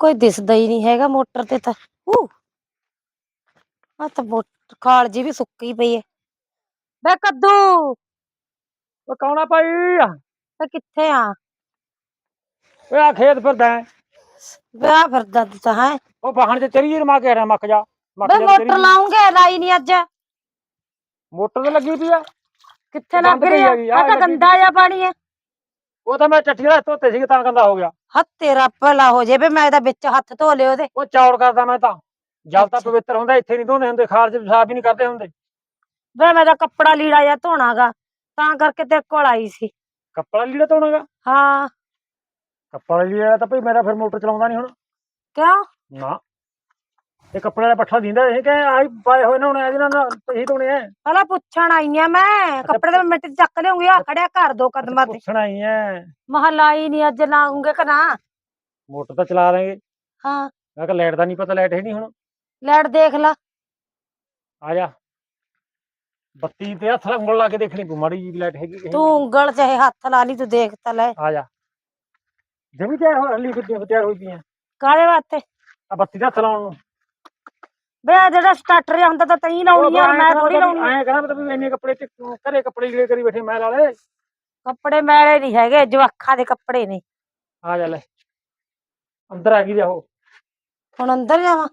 ਕੋਈ ਦਿਸਦਾ ਹੀ ਨਹੀਂ ਹੈਗਾ ਮੋਟਰ ਤੇ ਤਾਂ। ਊ ਆ ਤਾਂ ਮੋਟਰ ਖਾਲ ਜੀ ਵੀ ਸੁੱਕੀ ਪਈ ਹੈ ਬੇ ਕੱਦੂ! ਉਹ ਕੌਣਾ ਭਾਈ? ਤੇ ਕਿੱਥੇ ਆ? ਓਏ ਆ ਖੇਤ ਫਿਰਦਾ ਹੈ। ਵਿਆਹ ਫਿਰਦਾ ਤੂੰ ਤਾਂ ਹੈ। ਉਹ ਬਾਹਣ ਚ ਚਰੀ ਰਮਾ ਕੇ ਰਿਹਾ ਮੱਕ ਜਾ। ਮੱਕ ਬੇ ਜਾ ਮੋਟਰ ਚਰੀ। ਲਾਉਂਗੇ ਲਾਈ ਨਹੀਂ ਅੱਜ। ਮੋਟਰ ਤੇ ਲੱਗੀ ਪਈ ਆ। ਕਿੱਥੇ ਲੱਗ ਬੰਦ ਪਈ ਰਹੀ ਆ? ਹੈਗੀ, ਆ ਆਹ ਤਾਂ ਲੱਗੀ ਗੰਦਾ ਜਿਹਾ ਪਾਣੀ ਹੈ ਉਹ ਤਾਂ ਮੈਂ ਚੱਟੀ ਦਾ ਧੋਤੇ ਸੀ ਤਾਂ ਗੰਦਾ ਹੋ ਗਿਆ। ਹੱਥ ਤੇਰਾ ਭਲਾ ਹੋ ਜੇ ਬੇ ਮੈਂ ਤਾਂ ਵਿੱਚ ਹੱਥ ਧੋ ਲਿਓ ਉਹਦੇ। ਉਹ ਚੌੜ ਕਰਦਾ ਮੈਂ ਤਾਂ। ਜਦ ਤਾਂ ਅੱਛਾ। ਪਵਿੱਤਰ ਹੁੰਦਾ ਇੱਥੇ ਨਹੀਂ ਧੋਂਦੇ ਹੁੰਦੇ ਚ ਸਾਫ਼ ਹੀ ਨਹੀਂ ਕਰਦੇ ਹੁੰਦੇ। ਵੇ ਮੈਂ ਤਾਂ ਕੱਪੜਾ ਲੀੜਾ ਜਿਹਾ ਧੋਣਾਗਾ ਤਾਂ ਕਰਕੇ ਤੇਰੇ ਕੋਲ ਆਈ ਸੀ। ਕੱਪੜਾ ਲੀੜਾ ਧੋਣਾਗਾ? ਹਾਂ। ਕੱਪੜਾ ਲੀੜਾ ਤਾਂ ਭਈ ਮੇਰਾ ਫਿਰ ਮੋਟਰ ਚਲਾਉਂਦਾ ਨਹੀਂ ਹੁਣ। ਕਿਉਂ? ਨਾ। ਇਹ ਕੱਪੜੇ ਦਾ ਪੱਠਾ ਦਿੰਦਾ ਇਹ ਕਿ ਆਈ ਪਾਏ ਹੋਏ ਨੇ ਹੁਣ ਇਹਦੇ ਨਾਲ ਪਹੀ ਧੋਣੇ ਆ। ਪਹਿਲਾਂ ਪੁੱਛਣ ਆਈ ਆ ਮੈਂ ਕੱਪੜੇ ਤਾਂ ਮਿੱਟੀ 'ਚ ਚੱਕ ਲਿਆਉਂਗੀ ਆ ਖੜਿਆ ਘਰ ਦੋ ਕਦਮਾਂ ਤੇ। ਪੁੱਛਣਾ ਹੀ ਐ ਮਹੱਲਾ ਹੀ ਨਹੀਂ ਅੱਜ ਲਾਉਂਗੇ ਕਿ ਨਾ? ਮੋਟਰ ਤਾਂ ਚਲਾ ਲਾਂਗੇ ਹਾਂ। ਮੈਂ ਕਿਹਾ ਲਾਈਟ ਦਾ ਨਹੀਂ ਪਤਾ ਲਾਈਟ ਹੈ ਨਹੀਂ ਹੁਣ। ਲੈਟ ਦੇਖ ਲਾ। ਆ ਜਾ। ਬੱਤੀ ਤੇ ਹੱਥ ਉਂਗਲ ਲਾ ਕੇ ਦੇਖਣੀ ਪਊ ਮਾੜੀ ਜੀ ਲਾਈਟ ਹੈਗੀ ਕਿ ਤੂੰ ਉਂਗਲ ਚਾਹੇ ਹੱਥ ਲਾ ਲਈ ਤੂੰ ਦੇਖ ਤਾਂ ਲੈ। ਆ ਜਾ। ਜਮੀ ਤਿਆਰ ਹੋ ਹਲੀ ਕਿੱਥੇ ਤਿਆਰ ਹੋਈ ਪਈਆਂ। ਕਾਲੇ ਵਾਸਤੇ? ਆ ਬੱਤੀ ਦਾ ਹੱਥ ਲਾਉਣ ਨੂੰ। ਵੇ ਆਹ ਜਿਹੜਾ ਸਟਾਰਟਰ ਜਿਹਾ ਹੁੰਦਾ ਤਾਂ ਤਈ ਲਾਉਣੀ ਯਾਰ ਮੈਂ ਥੋੜੀ ਲਾਉਣੀ ਐਂ ਕਹਣਾ ਮਤਲਬ ਵੀ ਇੰਨੇ ਕੱਪੜੇ ਤੇ ਘਰੇ ਕੱਪੜੇ ਜਿਹੜੇ ਕਰੀ ਬੈਠੇ ਮੈਂ ਲਾ ਲੈ ਕੱਪੜੇ ਮੈਲੇ ਨਹੀਂ ਹੈਗੇ ਜਵਾਖਾਂ ਦੇ ਕੱਪੜੇ ਨੇ। ਆ ਜਾ ਲੈ। ਅੰਦਰ ਆ ਗਈ ਦੇ ਉਹ। ਹੁਣ ਅੰਦਰ ਜਾਵਾਂ?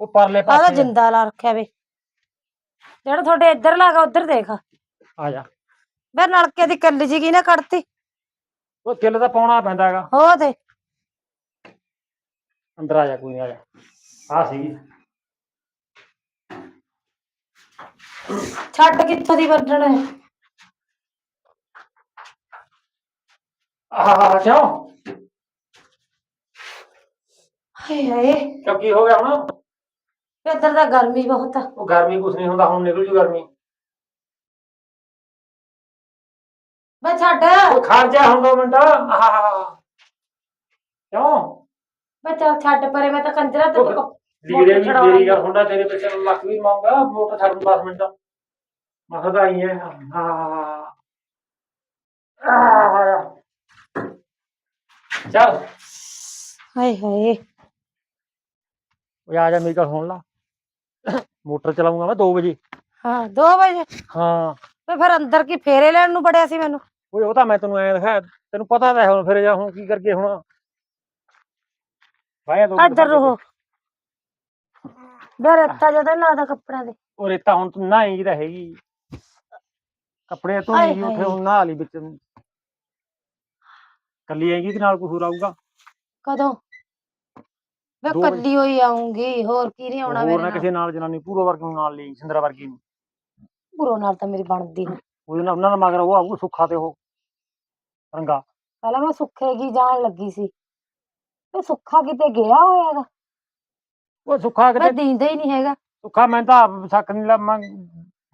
ਉਹ ਪਰਲੇ ਕਾਹਦਾ ਪਾਸੇ ਜਿੰਦਾ ਲਾ ਰੱਖਿਆ ਵੇ। ਜਿਹੜਾ ਤੁਹਾਡੇ ਇੱਧਰ ਲਾਗਾ ਉੱਧਰ ਦੇਖ। ਆ ਜਾ। ਵੇ ਨਲਕੇ ਦੀ ਕੱਲੀ ਜੀ ਕੀ ਨਾ ਕੱਢਤੀ। ਉਹ ਕਿੱਲ ਤਾਂ ਪਾਉਣਾ ਪੈਂਦਾ ਹੈਗਾ। ਹੋ ਤੇ ਅੰਦਰ ਆ ਜਾ ਕੋਈ ਨਹੀਂ ਆ ਜਾ। ਆ ਸੀ ਛੱਡ ਕਿੱਥੋਂ ਦੀ ਵੱਢਣ? ਹੈ ਆਹ ਕਿਉਂ? ਹਾਏ ਹਾਏ। ਕਿਉਂ ਕੀ ਹੋ ਗਿਆ ਹੁਣ? ਇੱਧਰ ਤਾਂ ਗਰਮੀ ਬਹੁਤ ਆ। ਉਹ ਗਰਮੀ ਕੁਛ ਨਹੀਂ ਹੁੰਦਾ ਹੁਣ ਨਿਕਲ ਜੂ ਗਰਮੀ। ਵੇ ਛੱਡ। ਉਹ ਖੜ ਜਾ ਹੁਣ ਦੋ ਮਿੰਟ। ਆਹ ਕਿਉਂ? ਵੇ ਚੱਲ ਛੱਡ ਪਰੇ ਮੈਂ ਤਾਂ ਕੰਜਰਾ ਤੇ ਤੂੰ ਲੀੜੇ ਵੀ ਮੇਰੀ ਗੱਲ ਹੁੰਦਾ ਤੇਰੇ ਪਿੱਛੇ ਲੱਖ ਵੀ ਮੰਗਾ ਮੋਟਰ ਛੱਡ ਨੂੰ 10 ਮਿੰਟ। ਮੈਂ ਕਿਹਾ ਆਈ ਹੈ ਹਾਂ ਚੱਲ। ਹਾਏ ਹਾਏ। ਉਹ ਆ ਜਾ ਮੇਰੀ ਗੱਲ ਸੁਣ ਲਾ। ਮੋਟਰ ਚਲਾਉਂਗਾ ਮੈਂ 2 ਵਜੇ। ਹਾਂ 2 ਵਜੇ? ਹਾਂ। ਵੇ ਫਿਰ ਅੰਦਰ ਕੀ ਫੇਰੇ ਲੈਣ ਨੂੰ ਬੜਿਆ ਸੀ ਮੈਨੂੰ? ਓਏ ਉਹ ਤਾਂ ਮੈਂ ਤੈਨੂੰ ਐ ਦਿਖਾਇਆ ਤੈਨੂੰ ਪਤਾ ਤਾਂ ਹੈ ਹੁਣ ਫਿਰ ਜਾ ਹੁਣ ਕੀ ਕਰਕੇ ਹੁਣ। ਵਾਇਆ ਦੋ ਇੱਧਰ ਰਹੋ। ਵੇ ਰੱਤਾ ਜਦੋਂ ਨਾ ਦਾ ਕੱਪੜਾ ਦੇ ਉਹ ਰੇਤਾ ਹੁਣ ਤੂੰ ਨਹਾਏਗੀ ਤਾਂ ਹੈਗੀ। ਕੱਪੜੇ ਤੋਂ ਹਾਏ ਹੀ ਉੱਥੇ। ਹੁਣ ਨਹਾ ਲਈ ਵਿੱਚ। ਕੱਲੀ ਆਏਗੀ ਤੇ ਨਾਲ ਕੋਈ ਹੋਰ ਆਊਗਾ? ਕਦੋਂ? ਵੇ ਦੋ ਵਜੇ। ਕੱਲੀ ਹੋਈ ਆਉਂਗੀ ਹੋਰ ਕੀ ਨਹੀਂ ਆਉਣਾ ਹੋਰ ਮੇਰੇ ਨਾ ਨਾਲ ਕਿਸੇ ਨਾਲ? ਜਨਾਨੀ ਪੂਰਾ ਵਰਗ ਨੂੰ ਨਾਲ ਲਈ ਸਿੰਦਰਾ ਵਰਗੀ ਨੂੰ। ਗੁਰੂ ਨਾਲ ਤਾਂ ਮੇਰੀ ਬਣਦੀ ਨਹੀਂ ਉਹਦੇ ਨਾਲ ਉਹਨਾਂ ਦਾ ਮਗਰ ਉਹ ਆਊਗਾ ਸੁੱਖਾ ਤੇ ਉਹ ਰੰਗਾ। ਪਹਿਲਾਂ ਮੈਂ ਸੁੱਖੇ ਕੀ ਜਾਣ ਲੱਗੀ ਸੀ? ਤੇ ਸੁੱਖਾ ਕਿਤੇ ਗਿਆ ਹੋਇਆਗਾ ਉਹ ਸੁੱਖਾ ਮੈਂ ਕਿਤੇ ਦੀਂਦਾ ਹੀ ਨਹੀਂ ਹੈਗਾ। ਸੁੱਖਾ ਮੈਂ ਤਾਂ ਆਪ ਸੱਕ ਨਹੀਂ ਲਾ ਮੈਂ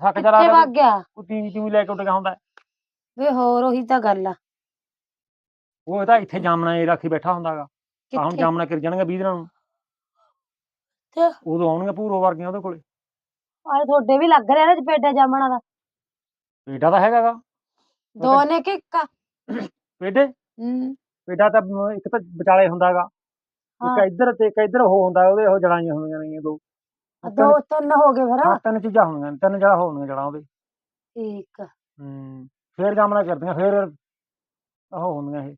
ਸੱਕ ਜਰਾ ਕਿੱਥੇ ਵਗ ਗਿਆ? ਉਹ ਟੀਵੀ ਟੀਵੀ ਲੈ ਕੇ ਉੱਡ ਗਿਆ ਹੁੰਦਾ। ਵੇ ਹੋਰ ਉਹੀ ਤਾਂ ਗੱਲ ਆ। ਉਹ ਤਾਂ ਇੱਥੇ ਜਾਮਣਾ ਇਹ ਰੱਖੀ ਬੈਠਾ ਹੁੰਦਾਗਾ ਆ ਹੁਣ ਕਿੱਥੇ? ਜਾਮਣਾ ਕਿਰ ਜਾਣਗੇ 20 ਦਿਨਾਂ ਨੂੰ। ਤੇ ਉਦੋਂ ਆਉਣਗੇ ਪੂਰੋ ਵਰਗੀਆਂ ਉਹਦੇ ਕੋਲੇ। ਆਹ ਤੁਹਾਡੇ ਵੀ ਲੱਗ ਰਿਹਾ ਨਾ ਚਪੇਡਾ ਜਾਮਣਾ ਦਾ। ਪੇਡਾ ਤਾਂ ਹੈਗਾਗਾ। ਦੋ ਨੇ ਕਿ ਇੱਕ ਆ? ਪੇਡੇ? ਹੂੰ। ਪੇਡਾ ਤਾਂ ਇੱਕ ਤਾਂ ਵਿਚਾਲੇ ਹੁੰਦਾਗਾ। ਇੱਕ। ਇੱਧਰ ਤੇ ਇੱਕ ਇੱਧਰ ਉਹ ਹੁੰਦਾ ਉਹਦੇ ਉਹ ਜੜਾਂ ਜਿਹੀਆਂ ਹੁੰਦੀਆਂ ਨੇ ਦੋ। ਦੋ ਤਿੰਨ ਹੋ ਗਏ ਫਿਰ। ਹਾਂ ਤਿੰਨ ਚੀਜ਼ਾਂ ਹੁੰਦੀਆਂ ਨੇ, ਤਿੰਨ ਜੜਾ ਹੋਣਗੀਆਂ ਜੜਾਂ ਉਹਦੇ। ਠੀਕ ਆ, ਹੂੰ ਫੇਰ ਜਾਮਣਾ ਕਰਦੀਆਂ ਫੇਰ ਉਹ ਹੁੰਦੀਆਂ ਇਹ।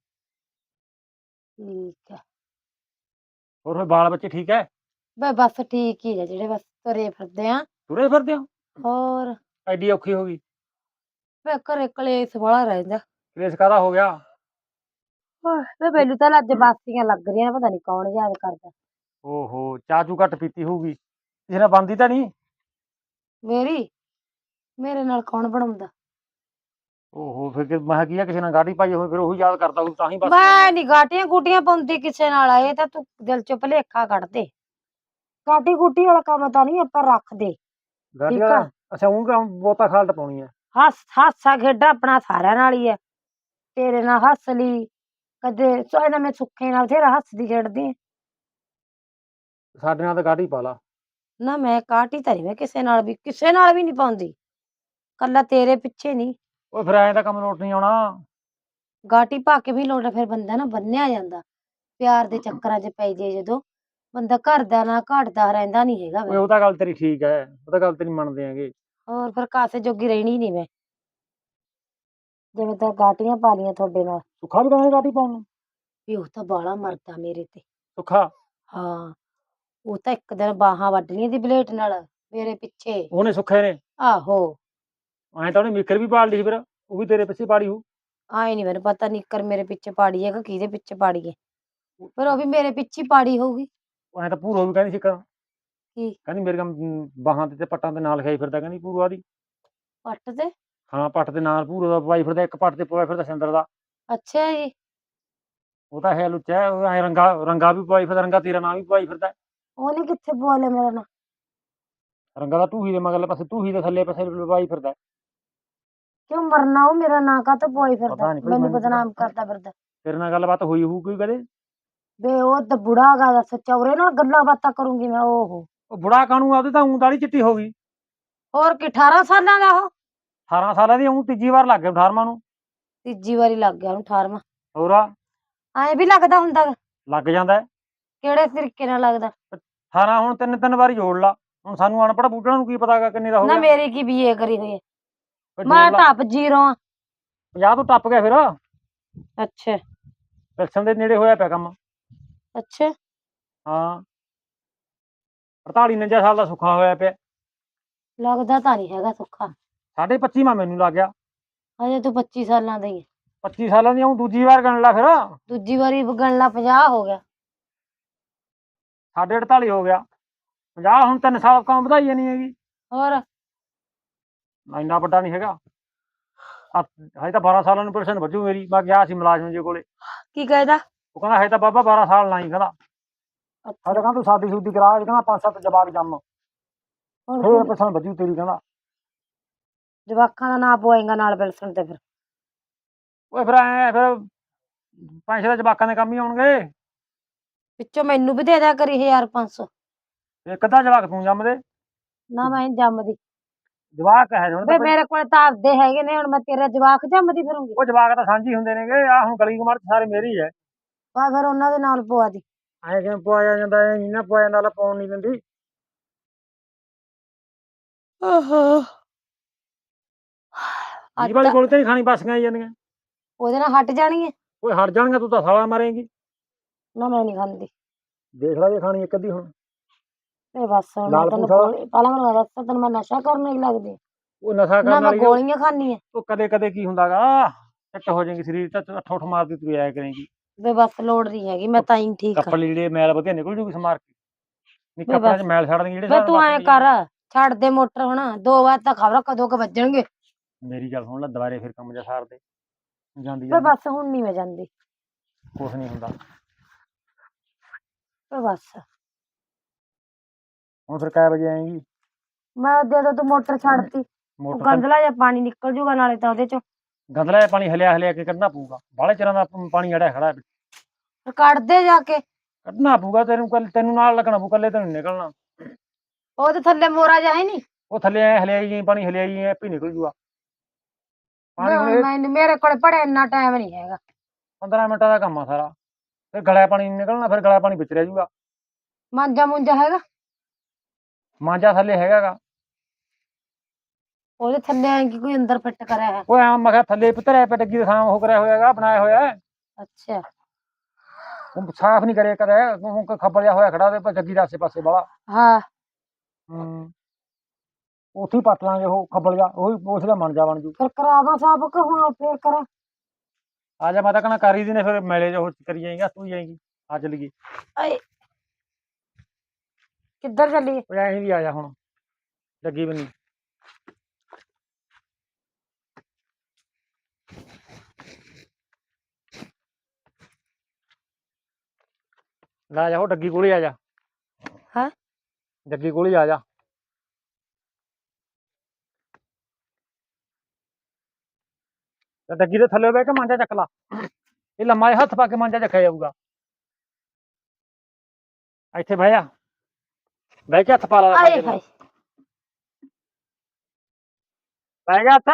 ਠੀਕ ਆ। ਹੋਰ ਫਿਰ ਬਾਲ ਬੱਚੇ ਠੀਕ ਹੈ ਵੇ ਬਸ ਠੀਕ ਹੀ ਆ ਜਿਹੜੇ ਬਸ ਤੁਰੇ ਫਿਰਦੇ ਆ। ਤੁਰੇ ਫਿਰਦੇ ਹੋ? ਹੋਰ। ਐਡੀ ਔਖੀ ਹੋ ਗਈ। ਵੇ ਘਰੇ ਕਲੇਸ਼ ਵਾਲਾ ਰਹਿੰਦਾ। ਕਲੇਸ਼ ਕਾਹਦਾ ਹੋ ਗਿਆ? ਵੇ ਮੈਨੂੰ ਤਾਂ ਅੱਜ ਬਾਸੀਆਂ ਲੱਗ ਰਹੀਆਂ ਪਤਾ ਨਹੀਂ ਕੌਣ ਯਾਦ ਕਰਦਾ। ਓਹੋ ਚਾਹ ਚੂ ਘੱਟ ਪੀਤੀ ਹੋਊਗੀ। ਕਿਸੇ ਨਾਲ ਬੰਦੀ ਤਾਂ ਨਹੀਂ ਮੇਰੀ? ਮੇਰੇ ਨਾਲ ਕੌਣ ਬਣਾਉਂਦਾ? ਓਹੋ ਫਿਰ ਕਿ- ਮੈਂ ਕੀ ਆ ਕਿਸੇ ਨਾਲ ਗਾੜੀ ਪਾਈ ਹੋਈ ਫਿਰ ਉਹੀ ਯਾਦ ਕਰਦਾ ਹੋਊ ਤਾਂ ਹੀ ਬਸ ਮੈਂ ਨਹੀਂ ਗਾਟੀਆਂ ਗੂਟੀਆਂ ਪਾਉਂਦੀ ਕਿਸੇ ਨਾਲ ਇਹ ਤਾਂ ਤੂੰ ਦਿਲ ਚੋਂ ਭੁਲੇਖਾ ਕੱਢ ਦੇ। ਗਾਟੀ ਗੂਟੀ ਵਾਲਾ ਕੰਮ ਤਾਂ ਨਹੀਂ ਆਪਾਂ ਰੱਖਦੇ ਗਾੜੀ ਠੀਕ ਵਾਲਾ ਆ। ਅੱਛਾ ਉਹ ਕੰਮ ਬਹੁਤਾ ਖਾਲਟ ਪਾਉਣੀ ਹੈ ਹੱਸ ਹਾਸਾ ਖੇਡਾ ਆਪਣਾ ਸਾਰਿਆਂ ਨਾਲ ਹੀ ਹੈ ਤੇਰੇ ਨਾਲ ਹੱਸ ਲਈ ਕਦੇ ਸੋਇਨਾ ਮੈਂ ਸੁੱਖੇ ਨਾਲ ਤੇਰਾ ਹੱਸਦੀ ਖੇਡਦੀ ਆਂ। ਸਾਡੇ ਨਾਲ ਤਾਂ ਗਾੜੀ ਪਾ ਲਾ। ਨਾ ਮੈਂ ਕਾਟੀ ਨਹੀਂ ਮੈਂ ਕਿਸੇ ਨਾਲ ਵੀ ਕਿਸੇ ਨਾਲ ਵੀ ਨਹੀਂ ਪਾਉਂਦੀ। ਕੱਲਾ ਤੇਰੇ ਪਿੱਛੇ ਨਹੀਂ ਉਹ ਫਿਰ ਐਂ ਤਾਂ ਕੰਮ ਲੋਟ ਨਹੀਂ ਆਉਣਾ। ਗਾਟੀ ਪਾ ਕੇ ਵੀ ਲੋਟ ਫਿਰ ਬੰਦਾ ਨਾ ਬੰਨਿਆ ਜਾਂਦਾ। ਪਿਆਰ ਦੇ ਚੱਕਰਾਂ 'ਚ ਪੈ ਜੇ ਜਦੋਂ। ਬੰਦਾ ਘਰ ਦਾ ਨਾ ਘਾਟਦਾ ਰਹਿੰਦਾ ਨਹੀਂ ਹੈਗਾ ਓਏ ਉਹ ਤਾਂ ਗੱਲ ਤੇਰੀ ਠੀਕ ਹੈ ਉਹ ਤਾਂ ਗੱਲ ਤੇਰੀ ਮੰਨਦੇ ਆਂਗੇ ਹੋਰ ਫਿਰ ਕਾਸੇ ਜੋਗੀ ਰਹਿਣੀ ਨਹੀਂ ਮੈਂ। ਜਿਵੇਂ ਤਾਂ ਗਾਟੀਆਂ ਪਾ ਲੀਆਂ ਤੁਹਾਡੇ ਨਾਲ। ਸੁੱਖਾ ਵੀ ਕਹਾਂ ਗਾਟੀ ਪਾਉਣ ਨੂੰ? ਵੀ ਉਹ ਤਾਂ ਬਾਲਾ ਮਰਦਾ ਮੇਰੇ ਤੇ। ਸੁੱਖਾ? ਹਾਂ ਉਹ ਤਾਂ ਇੱਕ ਦਿਨ ਬਾਹਾਂ ਵੱਢ ਲੀਆਂ ਦੀ ਬਲੇਟ ਨਾਲ ਮੇਰੇ ਪਿੱਛੇ। ਉਹਨੇ ਸੁੱਖੇ ਨੇ? ਆਹੋ। ਐਂ ਤਾਂ ਉਹਨੇ ਮਿੱਕਰ ਵੀ ਪਾੜ ਲਈ ਸੀ ਫਿਰ ਉਹ ਵੀ ਤੇਰੇ ਪਿੱਛੇ ਪਾੜੀ ਹੂ ਆਏ ਨਹੀਂ ਮੈਨੂੰ ਪਤਾ ਨਿੱਕਰ ਮੇਰੇ ਪਿੱਛੇ ਪਾੜੀ ਹੈ ਕਿ ਕਿਹਦੇ ਪਿੱਛੇ ਪਾੜੀ ਹੈ। ਪਰ ਉਹ ਵੀ ਮੇਰੇ ਪਿੱਛੇ ਹੀ ਪਾੜੀ ਹੋਊਗੀ। ਐਂ ਤਾਂ ਪੂਰੋ ਵੀ ਕਹਿੰਦੀ ਸੀ ਕਰ ਕੀ? ਕਹਿੰਦੀ ਮੇਰੀਆਂ ਮ, ਬਾਹਾਂ ਤੇ ਤੇ ਪੱਟਾਂ ਦੇ ਨਾਲ ਖਾਈ ਫਿਰਦਾ ਕਹਿੰਦੀ ਪੂਰਾ ਦੀ ਪੱਟ ਤੇ? ਹਾਂ ਪੱਟ ਦੇ ਨਾਲ ਪੂਰੋ ਦਾ ਪਵਾਈ ਫਿਰਦਾ ਇੱਕ ਪੱਟ ਤੇ ਪਵਾਈ ਫਿਰਦਾ ਸਿੰਦਰ ਦਾ। ਅੱਛਾ ਜੀ। ਉਹ ਤਾਂ ਹੈ ਲੁੱਚਾ ਹੈ, ਉਹ ਐਂ ਰੰਗਾ ਰੰਗਾ ਵੀ ਪਵਾਈ ਫਿਰਦਾ ਰੰਗਾ ਤੇਰਾ ਨਾਂ ਵੀ ਪਵਾਈ ਫਿਰਦਾ। ਉਹਨੇ ਕਿੱਥੇ ਬੋਲਿਆ ਮੇਰਾ ਨਾਂ? ਰੰਗਾ ਦਾ ਟੂਹੀ ਦੇ ਮਗਰਲੇ ਪਾਸੇ ਟੂਹੀ ਦੇ ਥੱਲੇ ਪਾਸੇ ਪਵਾਈ ਫਿਰਦਾ। ਕਿਉਂ ਮਰਨਾ ਉਹ ਮੇਰਾ ਨਾਂ ਕਾ ਤਾਂ ਬੋਈ ਫਿਰਦਾ? ਪਤਾ ਨੀ ਕੋਈ ਮੈਨੂੰ ਮੈਨੂੰ ਤਾਂ ਬਦਨਾਮ। ਕਰਦਾ ਫਿਰਦਾ। ਤੇਰੇ ਨਾਲ ਗੱਲਬਾਤ ਹੋਈ ਹੋਊ ਕੋਈ ਕਦੇ? ਵੇ ਉਹ ਤਾਂ ਬੁੜਾ ਗਾ ਦਾ ਚੌਰੇ ਨਾਲ ਗੱਲਾਂ ਬਾਤਾਂ ਕਰੂੰਗੀ ਮੈਂ ਓਹੋ। ਉਹ ਬੁੜਾ ਕਾਣੂ ਆ ਉਹਦੇ ਤਾਂ ਊਂ ਦਾੜੀ ਚਿੱਟੀ ਹੋ ਗਈ। ਹੋਰ ਕੀ 18 ਸਾਲਾਂ ਦਾ ਉਹ? 18 ਸਾਲਾਂ ਦੀ ਊਂ ਤੀਜੀ ਵਾਰ ਲੱਗ ਗਿਆ 18ਵਾਂ ਨੂੰ। ਤੀਜੀ ਵਾਰੀ ਲੱਗ ਗਿਆ ਉਹਨੂੰ 18ਵਾਂ ਹੋਰ? ਆ ਐ ਵੀ ਲੱਗਦਾ ਹੁੰਦਾ ਗਾ। ਲੱਗ ਜਾਂਦਾ ਹੈ। ਕਿਹੜੇ ਤਰੀਕੇ ਨਾਲ ਲੱਗਦਾ? 18 ਹੁਣ ਤਿੰਨ ਤਿੰਨ ਵਾਰੀ ਜੋੜ ਲਾ। ਹੁਣ ਸਾਨੂੰ ਅਨਪੜ੍ਹ ਬੂਟਿਆਂ ਨੂੰ ਕੀ ਪਤਾਗਾ ਕਿੰਨੇ ਦਾ ਹੋ ਨਾ ਗਿਆ। ਮੇਰੀ ਕੀ ਬੀਏ ਕਰੀ ਹੋਈ ਹੈ। ਫਿਰ ਮੈਂ ਜੋੜ ਲਾ। ਜ਼ੀਰੋ ਆ 50 ਤੋਂ ਟੱਪ ਗਿਆ ਫਿਰ। ਅੱਛਾ। ਪੈਲਸਨ ਦੇ ਨੇੜੇ ਹੋਇਆ ਪਿਆ ਕੰਮ। ਅੱਛਾ। ਹਾਂ। 48 49 ਸਾਲ ਦਾ ਸੁੱਖਾ ਹੋਇਆ ਪਿਆ। ਲੱਗਦਾ ਤਾਂ ਨਹੀਂ ਹੈਗਾ ਸੁੱਖਾ। ਸਾਢੇ 25 ਮਾ ਮੈਨੂੰ ਲੱਗ ਗਿਆ। ਹਜੇ ਤੂੰ 25 ਸਾਲਾਂ ਦਾ ਹੀ ਹੈ 25 ਸਾਲਾਂ ਦੀ ਊਂ ਦੂਜੀ ਵਾਰ ਗਣ ਲਾ ਫਿਰ। ਦੂਜੀ ਵਾਰੀ ਗਣ ਲਾ 50 ਹੋ ਗਿਆ। ਸਾਢੇ 48 ਹੋ ਗਿਆ। 50 ਹੁਣ ਤਿੰਨ ਸਾਲ ਕੰਮ ਵਧਾਈ ਨਹੀਂ ਹੈਗੀ? ਹੋਰ? ਇੰਨਾ ਵੱਡਾ ਨਹੀਂ ਹੈਗਾ। ਆ ਹਜੇ ਤਾਂ 12 ਸਾਲਾਂ ਨੂੰ ਪਰਸਨ ਵੱਜੂ ਮੇਰੀ। ਮੈਂ ਗਿਆ ਸੀ ਮੁਲਾਜ਼ਮ ਜੀ ਕੋਲੇ। ਕੀ ਕਹਿਦਾ? ਉਹ ਕਹਿੰਦਾ ਹਜੇ ਤਾਂ ਬਾਬਾ 12 ਸਾਲ ਨਾ ਹੀ ਕਹਿੰਦਾ। ਅੱਛਾ। ਕਹਿੰਦਾ ਤੂੰ ਸਾਦੀ ਸੂਦੀ ਕਰਾ ਕਹਿੰਦਾ ਪੰਜ ਸੱਤ ਜਵਾਕ ਜੰਮ। ਤੂੰ ਪਰਸਨ ਵੱਜੂ ਤੇਰੀ ਕਹਿੰਦਾ। ਜਵਾਕਾਂ ਦਾ ਨਾਂ ਪਵਾਏਗਾ ਨਾਲ ਬਿਲਸਣ ਤੇ ਫਿਰ। ਓਏ ਫਿਰ ਐ ਫਿਰ ਪੈਸੇ ਦਾ ਜਵਾਕਾਂ ਦੇ ਕੰਮ ਹੀ ਆਉਣਗੇ। ਵਿੱਚੋਂ ਮੈਨੂੰ ਵੀ ਦੇ ਦਿਆ ਕਰੀ 1500 ਇੱਕ ਅੱਧਾ ਜਵਾਕ ਤੂੰ ਜੰਮ ਦੇ ਨਾ ਮੈਂ ਜੰਮਦੀ। ਜਵਾਕ ਹੈ ਹੁਣ ਵੇ ਮੇਰੇ ਕੋਲ ਤਾਂ ਆਪਦੇ ਹੈਗੇ ਨੇ ਹੁਣ ਮੈਂ ਤੇਰਾ ਜਵਾਕ ਜੰਮਦੀ ਫਿਰੂੰਗੀ। ਉਹ ਜਵਾਕ ਤਾਂ ਸਾਂਝੀ ਹੁੰਦੇ ਨੇਗੇ ਆ ਹੁਣ ਗਲੀ ਕਮਾਰ ਸਾਰੇ ਮੇਰੀ ਹੈ। ਵਾ ਫਿਰ ਉਹਨਾਂ ਦੇ ਨਾਲ ਪਵਾ ਦੀ। ਐ ਕਿਵੇਂ ਪਵਾਇਆ ਜਾਂਦਾ ਐ ਨਹੀਂ ਨਾ ਪਵਾਇਆ ਜਾਂਦਾ ਪਾਉਣ ਨਹੀਂ ਦਿੰਦੀ। ਓਹੋ ਜੀ ਵਾਲੀ ਕੋਲ ਤੇ ਨਹੀਂ ਖਾਣੀ ਬਸੀਆਂ ਆਈ ਜਾਂਦੀਆਂ। ਉਹਦੇ ਨਾਲ ਹਟ ਜਾਣੀ ਹੈ ਓਏ ਹਟ ਜਾਣਗੇ ਤੂੰ ਤਾਂ ਸਾਲਾ ਮਾਰੇਂਗੀ। ਨਾ ਮੈਂ ਨਹੀਂ ਖਾਂਦੀ। ਦੇਖ ਲੈ ਜੇ ਖਾਣੀ ਇੱਕ ਅੱਧੀ ਹੁਣ। ਤੇ ਬਸ ਹੁਣ ਲਾਲ ਮੈਂ ਤੈਨੂੰ ਪੂਛ। ਵਾਲਾ? ਗੋਲੀ- ਪਹਿਲਾਂ ਮੈਨੂੰ ਦੱਸ ਤੈਨੂੰ ਮੈਂ ਨਸ਼ਾ ਕਰਨ ਹੀ ਲੱਗਦੀ। ਹਾਂ। ਉਹ ਨਸ਼ਾ ਨਾ ਕਰਨ ਮੈਂ ਵਾਲੀ ਗੋਲੀਆਂ ਖਾਣੀ ਹੈ ਉਹ ਕਦੇ ਕਦੇ ਕੀ ਹੁੰਦਾਗਾ? ਟੱਟ ਹੋ ਜਾਏਗੀ ਸਰੀਰ ਤਾਂ ਅੱਠ ਅੱਠ ਮਾਰਦੀ ਤੂੰ ਆਇਆ ਕਰੇਂਗੀ। ਵੇ ਬਸ ਲੋੜ ਨਹੀਂ ਹੈਗੀ ਮੈਂ ਤਾਂ ਹੀ ਠੀਕ ਆ ਕੱਪੜੇ ਜਿਹੜੇ ਮੈਲ ਵਧੀਆ ਨਿਕਲ ਜੂਗੀ ਸਮਾਰ ਕੇ। ਨਹੀਂ ਵੀ 'ਚ ਬਸ। ਮੈਲ ਛੱਡਣੀ ਜਿਹੜੇ ਵੇ ਤੂੰ ਐਂ ਕਰ ਛੱਡ ਦੇ ਮੋਟਰ ਹੁਣ। ਦੋ ਵਾਰ ਤਾਂ ਖਬਰ ਕਦੋਂ ਕ ਵੱਜਣਗੇ? ਮੇਰੀ ਗੱਲ ਸੁਣ ਲੈ ਦੁਬਾਰੇ ਫਿਰ ਕੰਮ ਜਾ ਸਾਰ ਦੇ। ਜਾਂਦੀ ਜਾਂਦੀ। ਬਸ ਹੁਣ ਨਹੀਂ ਮੈਂ ਜਾਂਦੀ। ਕੁਛ ਨਹੀਂ ਹੁੰਦਾ। ਬਸ। ਹੁਣ ਫਿਰ ਕਾਹ ਵਜੇ ਆਏਗੀ? ਮੈਂ ਜਦੋਂ ਤੂੰ ਮੋਟਰ ਛੱਡਤੀ। ਉਹ ਮੋਟਰ ਗੰਦਲਾ ਜਿਹਾ ਪਾਣੀ ਨਿਕਲ ਜੂਗਾ ਨਾਲੇ ਤਾਂ ਉਹਦੇ ਚੋਂ। ਗੰਦਲਾ ਜਿਹਾ ਪਾਣੀ ਹਲਿਆ ਹਲਿਆ ਕੇ ਕੱਢਣਾ ਪਊਗਾ। ਬਾਹਲੇ ਚਿਰਾਂ ਦਾ ਪ- ਪਾਣੀ ਅੜਿਆ ਖੜਾ ਹੈ। ਫਿਰ ਕੱਢ ਦੇ ਜਾ ਕੇ। ਕੱਢਣਾ ਪਊਗਾ ਤੈਨੂੰ ਕੱਲ ਤੈਨੂੰ ਨਾਲ ਲੱਗਣਾ ਪਊ ਕੱਲੇ ਤੈਨੂੰ ਨੀ ਨਿਕਲਣਾ। ਉਹਦੇ ਥੱਲੇ ਮੋਰਾ ਜਾ ਹੈ ਨਹੀਂ ਉਹ ਥੱਲੇ ਐ ਹਲਿਆਈ ਜਾਈਂ ਪਾਣੀ ਹਲਿਆਈ ਜਾਈਂ ਆਪੇ ਨਿਕਲ ਜੂਗਾ। ਪਾਣੀ ਹੁਣ ਇਹ ਮੈਂ ਮੇਰੇ ਕੋਲ ਪੜੇ ਇੰਨਾ ਟਾਈਮ ਨਹੀਂ ਹੈਗਾ। 15 ਮਿੰਟਾਂ ਦਾ ਕੰਮ ਆ ਸਾਰਾ। ਫਿਰ ਗਲਿਆ ਪਾਣੀ ਨੀ ਨਿਕਲਣਾ ਫਿਰ ਗਲਿਆ ਪਾਣੀ ਵਿੱਚ ਰਹਿ ਜੂਗਾ। ਮਾਂਜਾ ਮੁੰਜਾ ਹੈਗਾ? ਮਾਂਜਾ ਥੱਲੇ ਹੈਗਾਗਾ। ਉਹਦੇ ਥੱਲੇ ਐਂ ਕਿ ਕੋਈ ਅੰਦਰ ਫਿੱਟ ਕਰਿਆ ਹੈ ਉਹ ਐਂ ਮੈਂ ਕਿਹਾ ਥੱਲੇ ਪੁੱਤਰਿਆ ਪੇ ਡੱਗੀ ਦਾ ਥਾਂ ਉਹ ਕਰਿਆ ਹੋਇਆਗਾ ਬਣਾਇਆ ਹੋਇਆ ਹੈ। ਅੱਛਾ। ਉਹ ਸਾਫ਼ ਨਹੀਂ ਕਰਿਆ ਕਦੇ ਉਹ ਖੱਬਲ ਜਿਹਾ ਹੋਇਆ ਖੜਾ ਤੇ ਡੱਗੀ ਦੇ ਆਸੇ ਪਾਸੇ ਵਾਲਾ। ਹਾਂ। ਹੂੰ। ਉੱਥੇ ਹੀ ਪੱਟ ਲਾਂਗੇ ਉਹ ਖੱਬਲ ਜਾ ਉਹ ਉਸ ਦਾ ਮਨ ਜਾ ਬਣ ਜੂ। ਫਿਰ ਕਰਾਵਾ ਸਾਹਿਬ ਕਿ ਹੁਣ ਫੇਰ ਕਰਾਂ। ਆ ਜਾ ਮੈਂ ਤਾਂ ਕਹਣਾ ਕਰੀ ਦੀ ਨੇ ਫਿਰ ਮੇਲੇ ਜੋ ਕਰੀ ਜਾਏਗਾ ਤੂੰ ਜਾਏਗੀ ਆ ਚਲੀਏ ਆਏ। ਕਿੱਧਰ ਚੱਲੀਏ ਉਹ ਐਂ ਵੀ ਆ ਜਾ ਹੁਣ ਲੱਗੀ ਬਣੀ ਲੈ ਜਾ ਉਹ ਡੱਗੀ ਕੋਲੇ ਆ ਜਾ। ਹੈਂ? ਡੱਗੀ ਕੋਲੇ ਆ ਜਾ। ਤੇ ਡੱਗੀ ਦੇ ਥੱਲੇ ਬਹਿ ਕੇ ਮਾਂਜਾ ਚੱਕ ਲਾ। ਇਹ ਲੰਮਾ ਜਿਹਾ ਹੱਥ ਪਾ ਕੇ ਮਾਂਜਾ ਚੱਕਿਆ ਜਾਊਗਾ। ਇੱਥੇ ਬਹਿ ਜਾ। ਬਹਿ ਕੇ ਹੱਥ ਪਾ ਲਾ ਆਏ। ਹਾਏ। ਬਹਿ ਗਿਆ ਹੱਥ?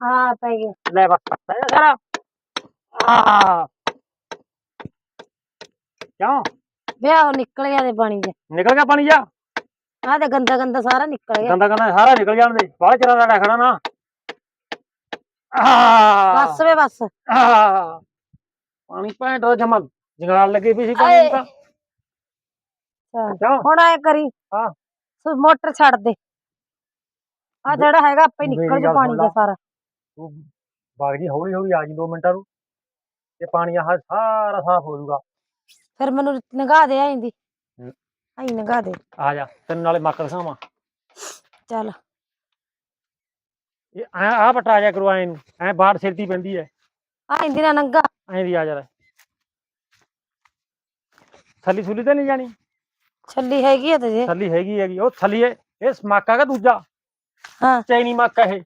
ਹਾਂ ਪੈ ਗਿਆ। ਲੈ ਬਸ ਬਹਿ ਜਾ ਸਾਰਾ। ਆ ਕਿਉਂ? ਵਿਆਹ ਉਹ ਨਿਕਲ ਗਿਆ ਦੇ ਪਾਣੀ ਦੇ ਨਿਕਲ ਗਿਆ ਪਾਣੀ ਜਾ ਆਹ ਤੇ ਗੰਦਾ ਗੰਦਾ ਸਾਰਾ ਨਿਕਲ ਗਿਆ। ਗੰਦਾ ਗੰਦਾ ਸਾਰਾ ਨਿਕਲ ਜਾਣ ਦੇ ਬਾਹਰ ਚਿਰਾਂ ਦਾ ਖੜਾ ਨਾ। ਬਸ ਵੇ ਬਸ। ਆਹ। ਪਾਣੀ ਪੈਂਟ ਦਾ ਜਮਾ ਜੰਗਾਲ ਲੱਗੀ ਪਈ ਸੀ ਪਾਣੀ ਆਏ। ਤਾਂ। ਚੱਲ, ਹੁਣ ਐ ਕਰੀ। ਹਾਂ। ਸੋ ਮੋਟਰ ਛੱਡ ਦੇ। ਆ ਜਿਹੜਾ ਹੈਗਾ ਆਪੇ ਮੇਰੀ ਨਿਕਲ ਜੂ ਗੱਲ ਪਾਣੀ ਸੁਣ ਦਾ ਲਾ। ਸਾਰਾ। ਤੂੰ ਬਾਗ ਜੀ ਹੌਲੀ ਹੌਲੀ ਆ ਜੀ 2 ਮਿੰਟਾਂ ਨੂੰ। ਤੇ ਪਾਣੀ ਆਹ ਸਾਰਾ ਸਾਫ਼ ਹੋ ਜਾਊਗਾ ਫਿਰ ਮੈਨੂੰ ਨਗਾ ਦੇ ਆਈਂਦੀ ਹਮ। ਆਈ ਨਗਾ ਦੇ। ਆ ਜਾ ਤੈਨੂੰ ਨਾਲੇ ਮੱਕ ਦਿਖਾਵਾਂ। ਚੱਲ। ਇਹ ਆ ਆ ਪਟਾ ਜਾ ਕਰੋ ਐ ਨੂੰ ਐ ਬਾਹਰ ਸਿਰਤੀ ਪੈਂਦੀ ਐ। ਆਈਂਦੀ ਨਾ ਨੰਗਾ। ਐਂ ਦੀ ਆ ਜਾ ਥੱਲੀ ਥੁੱਲੀ ਤੇ ਨਹੀਂ ਜਾਣੀ? ਛੱਲੀ ਹੈਗੀ ਆ ਤੇ ਜੇ। ਥੱਲੀ ਹੈਗੀ ਹੈਗੀ ਉਹ ਥੱਲੀ ਐ ਇਹ ਸਮਾਕਾ ਕਾ ਦੂਜਾ। ਹਾਂ। ਚੈਨੀ ਮੱਕਾ ਇਹ।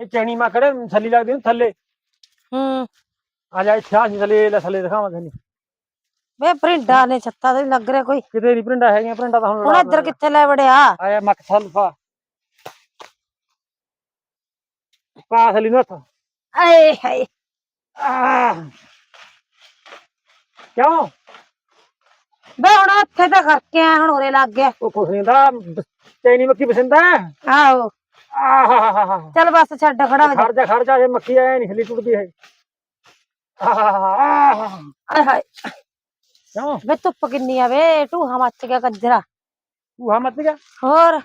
ਇਹ ਚੈਨੀ ਮੱਕ ਦੇ ਥੱਲੀ ਲੱਗਦੀ ਨੇ ਥੱਲੇ। ਹੂੰ। ਆ ਜਾ ਇੱਥੇ ਆ ਥੱਲੇ ਲੈ ਥੱਲੇ ਦਿਖਾਵਾਂ ਤੈਨੂੰ। ਵੇ ਪ੍ਰਿੰਡਾ ਨੇ ਛੱਤਾ ਤੇ ਲੱਗ ਰਿਹਾ ਕੋਈ। ਕਿਤੇ ਨਹੀਂ ਪ੍ਰਿੰਡਾ ਹੈਗੀਆਂ ਪ੍ਰਿੰਡਾ ਤਾਂ ਹੁਣ ਹੁਣ ਇੱਧਰ ਕਿੱਥੇ ਲੈ ਵੜਿਆ? ਆਇਆ ਮੱਕ ਸਲਫਾ ਪਾ ਥੱਲੀ ਨੂੰ ਹੱਥ ਆਏ ਹਾਏ ਆਹ। ਕਿਉਂ ਵੇ ਹੁਣ ਇੱਥੇ ਤਾਂ ਕਰਕੇ ਆ ਹੁਣ ਹੋਰੇ ਲੱਗ ਗਿਆ ਉਹ ਕੁਛ ਨਹੀਂ ਦਾ ਚੈਨੀ ਮੱਕੀ ਪਸੰਦ ਹੈ ਆਹੋ ਆਹ ਚੱਲ ਬਸ ਛੱਡ ਖੜਾ ਹੋ ਜਾ ਖੜ ਜਾ ਖੜ ਜਾ ਇਹ ਮੱਕੀ ਐ ਨਹੀਂ ਥੱਲੀ ਟੁੱਟਦੀ ਹੈ ਆਹ ਆਏ ਹਾਏ ਕਿਉਂ ਵੇ ਧੁੱਪ ਕਿੰਨੀ ਆ ਵੇ ਟੂਹਾ ਮੱਚ ਗਿਆ ਕੱਜਰਾ ਤੂੰ ਹਾਂ ਮੱਤ ਗਿਆ ਹੋਰ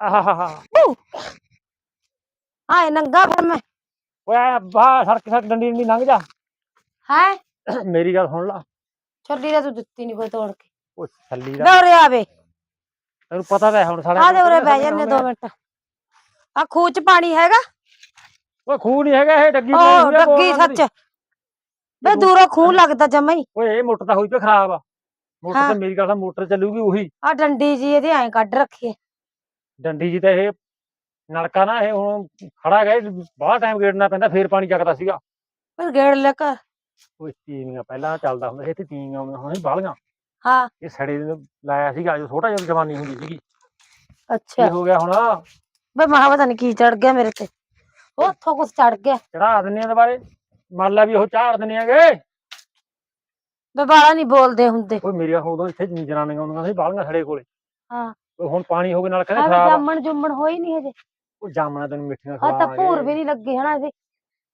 ਆਹ ਆਏ ਨੰਗਾ ਫਿਰ ਮੈਂ। ਓਏ ਬਾ ਸੜਕ ਸੜਕ ਡੰਡੀ ਡੰਡੀ ਲੰਘ ਜਾ। ਹੈ? ਮੇਰੀ ਗੱਲ ਸੁਣ ਲਾ। ਛੱਡੀ ਦਾ ਤੂੰ ਦਿੱਤੀ ਨਹੀਂ ਕੋਈ ਤੋੜ ਕੇ। ਉਹ ਥੱਲੀ ਦਾ। ਵੇ ਉਰੇ ਆਵੇ। ਤੈਨੂੰ ਪਤਾ ਤਾਂ ਹੈ ਹੁਣ ਸਾਡਾ ਆ ਦੇ ਉਰੇ ਬਹਿ ਜਾਂਦੇ ਦੋ ਮਿੰਟ। ਆ ਖੂਹ ਚ ਪਾਣੀ ਹੈਗਾ? ਓਏ ਖੂਹ ਨਹੀਂ ਹੈਗਾ ਇਹ ਡੱਗੀ ਓ ਬਣਾਈ ਹੋਈ ਆ ਡੱਗੀ ਗੋਲ ਰੰਗ ਸੱਚ। ਦੀ। ਵੇ ਦੂਰੋਂ ਖੂਹ ਲੱਗਦਾ ਜਮਾ ਹੀ। ਓਏ ਇਹ ਮੋਟਰ ਤਾਂ ਹੋਈ ਪਈ ਖਰਾਬ ਆ। ਮੋਟਰ ਹਾਂ। ਤਾਂ ਮੇਰੀ ਗੱਲ ਨਾਲ ਮੋਟਰ ਚੱਲੂਗੀ ਉਹੀ। ਆ ਡੰਡੀ ਜੀ ਇਹਦੇ ਐਂ ਕੱਢ ਰੱਖੀ। ਹੈ ਡੰਡੀ ਜੀ ਤਾਂ ਇਹ ਨਲਕਾ ਨਾ ਇਹ ਹੁਣ ਖੜਾ ਗਿਆ ਬਾਹਰ ਟਾਈਮ ਗੇੜਨਾ ਪੈਂਦਾ ਫੇਰ ਪਾਣੀ ਚੱਕਦਾ ਸੀਗਾ। ਫਿਰ ਗੇੜ ਲੈ ਕਰ ਉਹ ਤੀਵੀਆਂ ਪਹਿਲਾਂ ਚੱਲਦਾ ਹੁੰਦਾ ਸੀ ਇੱਥੇ ਤੀਵੀਆਂ ਆਉਂਦੀਆਂ ਹੁਣ ਬਾਲੀਆਂ ਹਾਂ। ਇਹ ਸੜੇ ਨੂੰ ਲਾਇਆ ਸੀਗਾ ਜੋ ਛੋਟਾ ਜਿਹਾ ਜਵਾਨੀ ਹੁੰਦੀ ਸੀਗੀ। ਅੱਛਾ। ਕੀ ਹੋ ਗਿਆ ਹੁਣ? ਵੇ ਮਹਾ ਪਤਾ ਨੀ ਕੀ ਚੜ ਗਿਆ ਮੇਰੇ ਤੇ। ਉੱਥੋਂ ਕੁਛ ਚੜ ਗਿਆ। ਚੜਾ ਦਿੰਨੇ ਆ ਦੁਬਾਰੇ ਮੰਨ ਲਾ ਵੀ ਉਹ ਝਾੜ ਦਿੰਨੇ ਆਗੇ। ਬਾਲਾ ਨਹੀਂ ਬੋਲਦੇ ਹੁੰਦੇ। ਓਏ ਮੇਰੀਆਂ ਉਦੋਂ ਇੱਥੇ ਜਨਾਨੀਆਂ ਆਉਂਦੀਆਂ ਸੀ ਬਾਲੀਆਂ ਸੜੇ ਕੋਲੇ। ਹਾਂ। ਉਹ ਹੁਣ ਪਾਣੀ ਹੋ ਗਿਆ ਨਾਲ ਕਹਿੰਦੇ ਖਰਾਬ। ਜਾਮਣ ਜੁੰਮਣ ਹੋਈ ਨਹੀਂ ਹਜੇ। ਉਹ ਜਾਮਣਾ ਤੈਨੂੰ ਮਿੱਠੀਆਂ ਆ ਤਾਂ ਖਵਾਵਾਂਗੇ ਭੂਰ ਵੀ ਨਹੀਂ ਲੱਗੀ ਹਨਾ ਇਹਦੇ।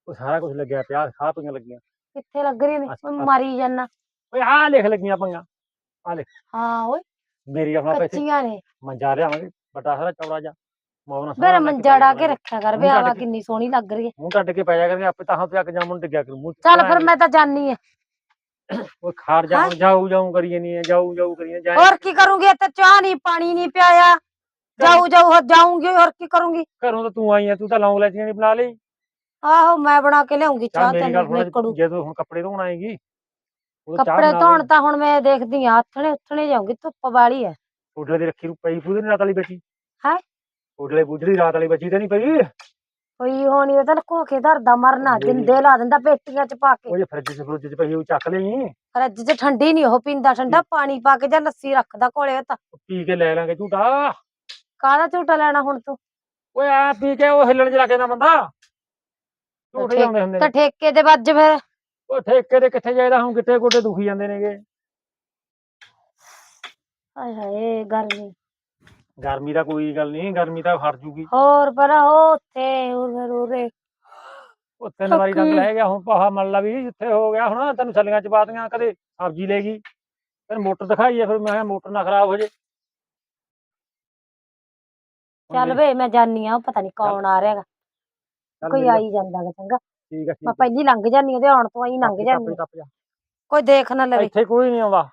ਉਹ ਸਾਰਾ ਕੁਝ ਲੱਗਿਆ ਪਿਆ ਖਾ ਪੀਆਂ ਲੱਗੀਆਂ। ਕਿੱਥੇ ਲੱਗ ਰਹੀ ਨੇ? ਅੱਛਾ, ਮੈਂ ਅੱਛਾ। ਮਾਰੀ ਜਾਨਾ। ਓਏ ਆਹ ਲਿਖ ਲੱਗੀਆਂ ਪਈਆਂ। ਹਾਂ ਓਏ। ਮੇਰੀ ਆਪਣਾ ਪੈਸੇ ਕੱਚੀਆਂ ਨੇ। ਮੰਜਾ ਲਿਆਵਾਂਗੇ ਵੱਡਾ ਸਾਰਾ ਚੌੜਾ ਜਾ ਮੌਨਾ ਮੇਰਾ ਮੰਜਾ ਡਾ ਕੇ ਰੱਖਿਆ ਕਰ ਵੇ ਹਵਾ ਕਿੰਨੀ ਸੋਹਣੀ ਲੱਗ ਰਹੀ ਹੈ। ਮੂੰਹ ਕੱਢ ਕੇ ਪੈ ਜਾ ਕਰਕੇ ਆਪੇ ਤਾਂ ਤੇ ਅੱਗ ਜਾਮਣ ਡਿੱਗਿਆ ਕਰੂ ਮੂੰਹ ਚ ਚੱਲ ਫਿਰ ਮੈਂ ਤਾਂ ਜਾਨੀ ਆ। ਉਹ ਖਾਰ ਜਾ ਹੈਂ? ਜਾਊ ਜਾਊ ਕਰੀਏ ਨਹੀਂ ਜਾਊ ਜਾਊ ਕਰੀਏ ਜਾਏ ਹੋਰ ਕੀ ਕਰੂੰਗੀ ਇੱਥੇ ਚਾਹ ਨਹੀਂ ਪਾਣੀ ਨਹੀਂ ਪਿਆਇਆ। ਜਾਊ ਜਾਊ ਹੋ ਜਾਊਂਗੀ ਹੋਰ ਕੀ ਕਰੂੰਗੀ? ਘਰੋਂ ਤਾਂ ਤੂੰ ਆਈ ਆ ਤੂੰ ਤਾਂ ਲੌਂਗ ਲੈਚੀਆਂ ਨਹੀਂ ਬਣਾ ਲਈ। ਆਹੋ ਮੈਂ ਬਣਾ ਕੇ ਲਿਆਉਂਗੀ ਚੱਲ ਚਾਹ ਮੇਰੀ ਗੱਲ ਤੈਨੂੰ ਨਿਕੜੂ ਸੁਣ ਜਦੋਂ ਹੁਣ ਕੱਪੜੇ ਧੋਣ ਆਏਗੀ ਉਦੋਂ ਚਾਹ ਕੱਪੜੇ ਬਣਾ ਧੋਣ। ਤਾਂ ਹੁਣ ਮੈਂ ਦੇਖਦੀ ਆ ਹੱਥਣੇ ਉੱਥਣੇ ਜਾਊਂਗੀ ਧੁੱਪ ਵਾਲੀ ਹੈ ਉਡਲੇ ਦੀ ਰੱਖੀ ਨੂੰ ਪਈ ਪੂਰੀ ਰਾਤ ਵਾਲੀ ਬੈਠੀ। ਹੈਂ? ਉਡਲੇ ਬੁੱਝੜੀ ਰਾਤ ਵਾਲੀ ਬੱਚੀ ਤਾਂ ਨਹੀਂ ਪਈ। ਕੋਈ ਹੋਣੀ ਉਹ ਤਾਂ ਲੁਕੋ ਕੇ ਧਰਦਾ ਮਰਨਾ ਮੇਰੀ- ਜਿੰਦੇ ਲਾ ਦਿੰਦਾ ਪੇਟੀਆਂ ਚ ਪਾ ਕੇ। ਉਹ ਜੇ ਫਰਿੱਜ ਚ ਫਰੁੱਜ ਚ ਪਈ ਉਹ ਚੱਕ ਲਈ। ਫਰਿੱਜ ਚ ਠੰਡੀ ਨਹੀਂ ਉਹ ਪੀਂਦਾ ਠੰਡਾ ਪਾਣੀ ਪਾ ਕੇ ਜਾਂ ਲੱਸੀ ਰੱਖਦਾ ਕੋਲੇ ਉਹ ਤਾਂ। ਪੀ ਕੇ ਲੈ ਲਾਂਗੇ ਝੂਟਾ। ਕਾਹਦਾ ਝੂਟਾ ਲੈਣਾ ਹੁਣ ਤੂੰ? ਓਏ ਆ ਪੀ ਕੇ ਉਹ ਹਿੱਲਣ ਚ ਲੱਗ ਬੰਦਾ? ਝੂਟੇ ਠੇਕ- ਆਉਂਦੇ ਹੁੰਦੇ ਤਾਂ ਨੇ। ਠੇਕੇ ਦੇ ਵੱਜ ਫਿਰ। ਉਹ ਠੇਕੇ ਦੇ ਕਿੱਥੇ ਜਾਇਦਾ ਹੁਣ? ਕਿੱਥੇ ਗੋਡੇ ਦੁਖੀ ਜਾਂਦੇ ਨੇਗੇ। ਹਾਏ ਹਾਏ ਗਰਮੀ ਗਰਮੀ ਦਾ ਕੋਈ ਗੱਲ ਨਹੀਂ ਗਰਮੀ ਤਾਂ ਹਟ ਜੂਗੀ। ਹੋਰ ਪਰ ਉਹ ਉੱਥੇ ਉਰੇ ਉਰੇ ਉਹ ਤਿੰਨ ਵਾਰੀ ਡੰਗ। ਲੈ ਗਿਆ ਹੁਣ ਪਾਹਾ ਮੰਨ ਲਾ ਵੀ ਜਿੱਥੇ ਹੋ ਗਿਆ ਹੁਣ ਤੈਨੂੰ ਛੱਲੀਆਂ ਚ ਪਾਤੀਆਂ ਕਦੇ ਸਬਜ਼ੀ ਲੈ ਗਈ। ਫਿਰ ਮੋਟਰ ਦਿਖਾਈ ਆ ਫਿਰ ਮੈਂ ਕਿਹਾ ਮੋਟਰ ਨਾ ਖਰਾਬ ਹੋ ਜੇ। ਚੱਲ ਵੇ ਮੈਂ ਜਾਨੀ ਆ ਪਤਾ ਨਹੀਂ ਕੌਣ ਆ ਰਿਹਾ ਹੈਗਾ। ਚੱਲ ਕੋਈ ਆਈ ਜਾਂਦਾ ਗਾ ਚੰਗਾ। ਠੀਕ ਆ ਮੈਂ ਪਹਿਲੀ ਲੰਘ ਜਾਨੀ ਉਹਦੇ ਆਉਣ ਤੋਂ ਆਈ ਲੰਘ ਆ। ਜਾਨੀ ਕੋਈ ਦੇਖ ਨਾ ਲਵੇ। ਇੱਥੇ ਕੋਈ ਨਹੀਂ ਆਉਂਦਾ।